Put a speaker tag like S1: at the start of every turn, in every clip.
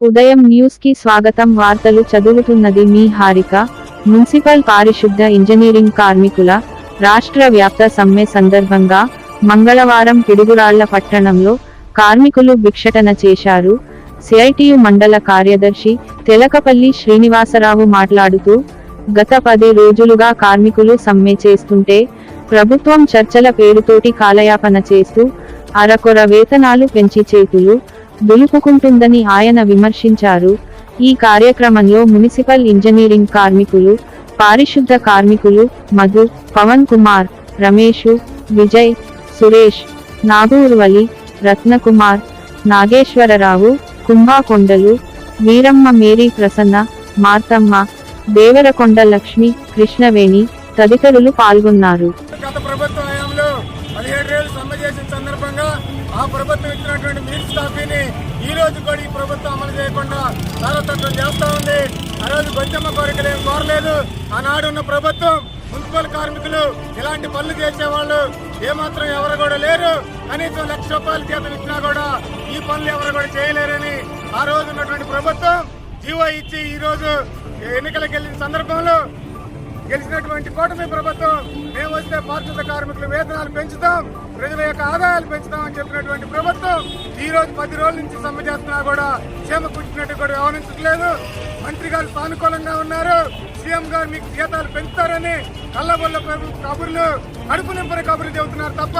S1: ఉదయం న్యూస్కి స్వాగతం. వార్తలు చదువుతున్నది మీ హారిక. మున్సిపల్ పారిశుద్ధ ఇంజనీరింగ్ కార్మికుల రాష్ట్ర వ్యాప్త సమ్మె సందర్భంగా మంగళవారం పిడుగురాళ్ళ పట్టణంలో కార్మికులు భిక్షటన చేశారు. సిఐటియు మండల కార్యదర్శి తెలకపల్లి శ్రీనివాసరావు మాట్లాడుతూ గత పది రోజులుగా కార్మికులు సమ్మె చేస్తుంటే ప్రభుత్వం చర్చల పేరుతోటి కాలయాపన చేస్తూ అరకొర వేతనాలు పెంచి చేతులు దులుపుకుంటుందని ఆయన విమర్శించారు. ఈ కార్యక్రమంలో మున్సిపల్ ఇంజనీరింగ్ కార్మికులు పారిశుద్ధ కార్మికులు మధు పవన్ కుమార్ రమేషు విజయ్ సురేష్ నాగూర్వలి రత్నకుమార్ నాగేశ్వరరావు కుంభాకొండలు వీరమ్మ మేరీ ప్రసన్న మార్తమ్మ దేవరకొండ లక్ష్మి కృష్ణవేణి తదితరులు పాల్గొన్నారు.
S2: గత ప్రభుత్వ హయాంలో చేసిన సందర్భంగా ఆ ప్రభుత్వం ఇచ్చినటువంటి మిల్స్ కాఫీని ఈ రోజు కూడా ఈ ప్రభుత్వం అమలు చేయకుండా తారతత్వం చేస్తూ ఉంది. ఆ రోజు బొచ్చమ్మ కోరికలు ఏం కోరలేదు. ఆనాడు ఉన్న ప్రభుత్వం మున్సిపల్ కార్మికులు ఇలాంటి పనులు చేసేవాళ్ళు ఏమాత్రం ఎవరు కూడా లేరు. కనీసం లక్ష రూపాయల జీతం ఇచ్చినా కూడా ఈ పనులు ఎవరు కూడా చేయలేరని ఆ రోజు ఉన్నటువంటి ప్రభుత్వం జీవో ఇచ్చి ఈ రోజు ఎన్నికలకు వెళ్ళిన సందర్భంలో ఉన్నటువంటి కూటమి ప్రభుత్వం మేము వస్తే పారిశుద్ధ కార్మికుల వేతనాలు పెంచుతాం ప్రజల యొక్క ఆదాయాలు పెంచుతాం అని చెప్పినటువంటి ప్రభుత్వం ఈ రోజు పది రోజుల నుంచి సమ్మె చేస్తున్నా కూడా క్షేమ కూర్చున్నట్టు కూడా వ్యవహరించట్లేదు మంత్రి గారు సానుకూలంగా ఉన్నారు. సీఎం గారు మీకు జీతాలు పెంచుతారని కళ్ళబొల్ల కబుర్లు కడుపు నింపని కబుర్లు చెబుతున్నారు తప్ప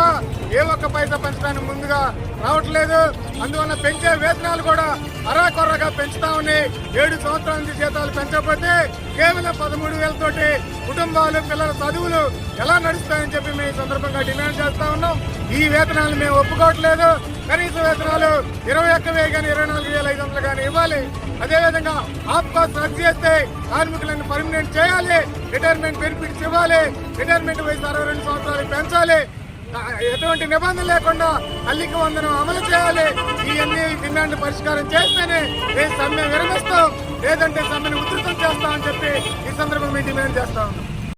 S2: ఏ ఒక్క పైసా పెంచడానికి ముందుగా రావట్లేదు. అందువల్ల పెంచే వేతనాలు కూడా అరాకొర్రగా పెంచుతామని ఏడు సంవత్సరాల నుంచి జీతాలు పెంచకపోతే కేవలం పదమూడు వేలతోటి కుటుంబాలు పిల్లల చదువులు ఎలా నడుస్తాయని చెప్పి మేము సందర్భంగా డిమాండ్ చేస్తా ఉన్నాం. ఈ వేతనాలు మేము ఒప్పుకోవట్లేదు. కనీస వేతనాలు ఇరవై ఒక్క వేలు కానీ ఇరవై నాలుగు వేల ఐదు వందలు కానీ ఇవ్వాలి. అదేవిధంగా ఆప్ కాస్ట్ రద్దు చేస్తే కార్మికులను పర్మినెంట్ చేయాలి. రిటైర్మెంట్ బెనిఫిట్స్ ఇవ్వాలి. రిటైర్మెంట్ వయసు అరవై రెండు సంవత్సరాలు పెంచాలి. ఎటువంటి నిబంధన లేకుండా అల్లిక వందనం అమలు చేయాలి. ఇవన్నీ డిమాండ్ పరిష్కారం చేస్తేనే మేము సమ్మె విరమిస్తాం. లేదంటే సమ్మెను ఉధృతం చేస్తామని చెప్పి ఈ సందర్భంగా మేము డిమాండ్ చేస్తా ఉన్నాం.